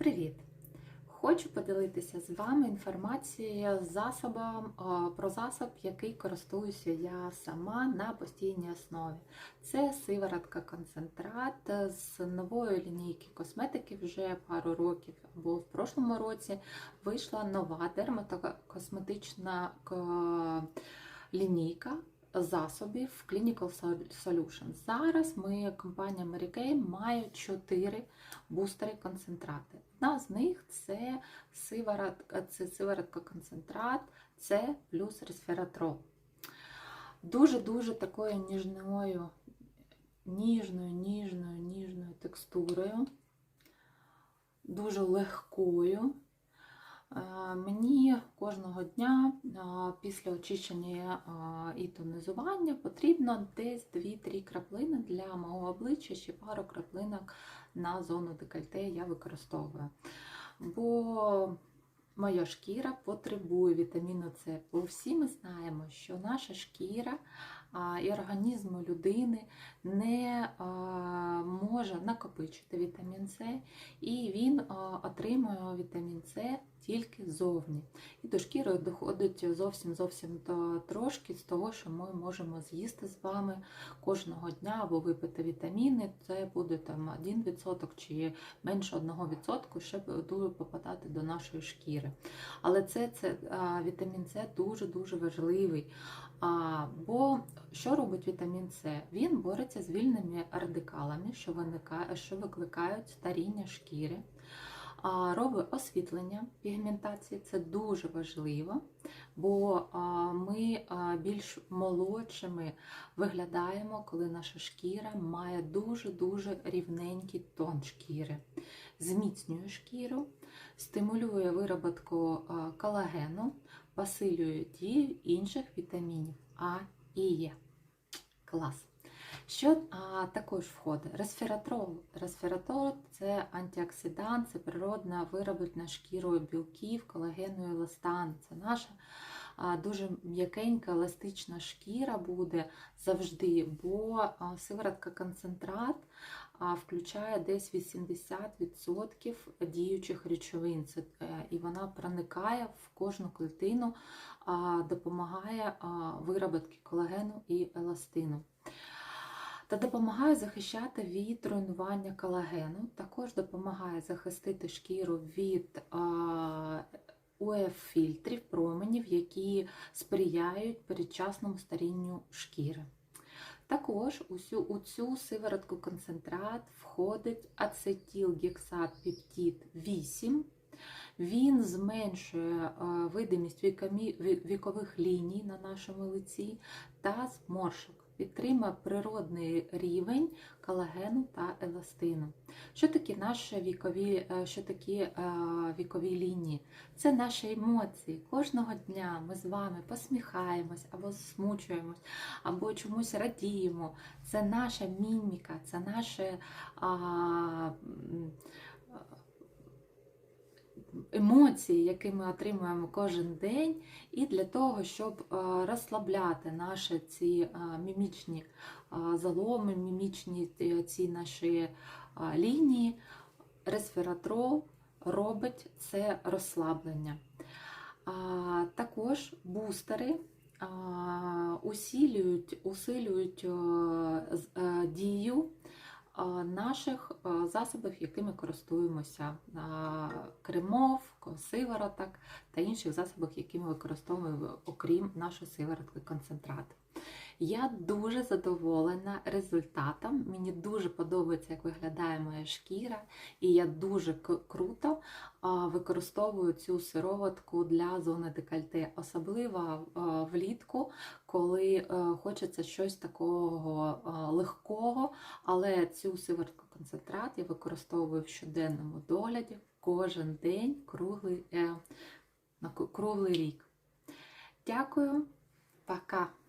Привіт! Хочу поділитися з вами інформацією засобом, про засоб, який користуюся я сама на постійній основі. Це сиворотка концентрат з нової лінійки косметики вже пару років, або в прошлому році вийшла нова дерматокосметична лінійка засобів Clinical Solutions. Зараз ми, компанія Mary Kay, має 4 бустери концентрати. Одна з них це сиворотка, це сиворотка концентрат, це плюс ресвератрол. Дуже-дуже такою ніжною, ніжною, ніжною, ніжною текстурою, дуже легкою. Е, Мені кожного дня е, після очищення е, і тонізування потрібно десь 2-3 краплини для мого обличчя, ще пару краплинок на зону декольте я використовую. Бо моя шкіра потребує вітаміну С. Бо всі ми знаємо, що наша шкіра і організм людини не може накопичити вітамін С, і він отримує вітамін С тільки ззовні. І до шкіри доходить зовсім зовсім то трошки з того, що ми можемо з'їсти з вами кожного дня або випити вітаміни. Це буде там 1% чи менше 1%, щоб дуже попадати до нашої шкіри. Але це, це вітамін С дуже-дуже важливий. А, бо що робить вітамін С? Він бореться з вільними радикалами, що, виникає, що викликають старіння шкіри. А, Робить освітлення пігментації, це дуже важливо, бо ми більш молодшими виглядаємо, коли наша шкіра має дуже-дуже рівненький тон шкіри, зміцнює шкіру, стимулює вироботку колагену, посилює дію інших вітамінів А і Е. Клас. Що а, також входить? Ресвератрол. Ресвератрол це антиоксидант, це природна вироблена шкірою білків, колагену і еластану. Це наша а, дуже м'якенька, еластична шкіра буде завжди, бо а, сиворотка концентрат а, включає десь 80% діючих речовин. Це, е, і вона проникає в кожну клітину, а, допомагає а, вироботки колагену і еластину та допомагає захищати від руйнування колагену, також допомагає захистити шкіру від УФ-фільтрів, променів, які сприяють передчасному старінню шкіри. Також усю, у цю сиворотку концентрат входить ацетилгексат пептид 8. Він зменшує видимість вікових ліній на нашому лиці та зморшок підтримує природний рівень колагену та еластину. Що такі наші вікові, е, що такі е, вікові лінії? Це наші емоції. Кожного дня ми з вами посміхаємось або смучуємось, або чомусь радіємо. Це наша міміка, це наше. А, емоції, які ми отримуємо кожен день, і для того, щоб розслабляти наші ці мімічні заломи, мімічні ці наші лінії, ресвератрол робить це розслаблення. Також бустери усилюють, усилюють дію наших засобів, якими користуємося, кремов, сивороток та інших засобів, які ми використовуємо, окрім нашої сиворотки концентрат. Я дуже задоволена результатом. Мені дуже подобається, як виглядає моя шкіра, і я дуже круто використовую цю сироватку для зони декольте, особливо влітку, коли е, хочеться щось такого легкого, але цю сиворотку концентрат я використовую в щоденному догляді кожен день, круглий, е, круглий рік. Дякую, пока!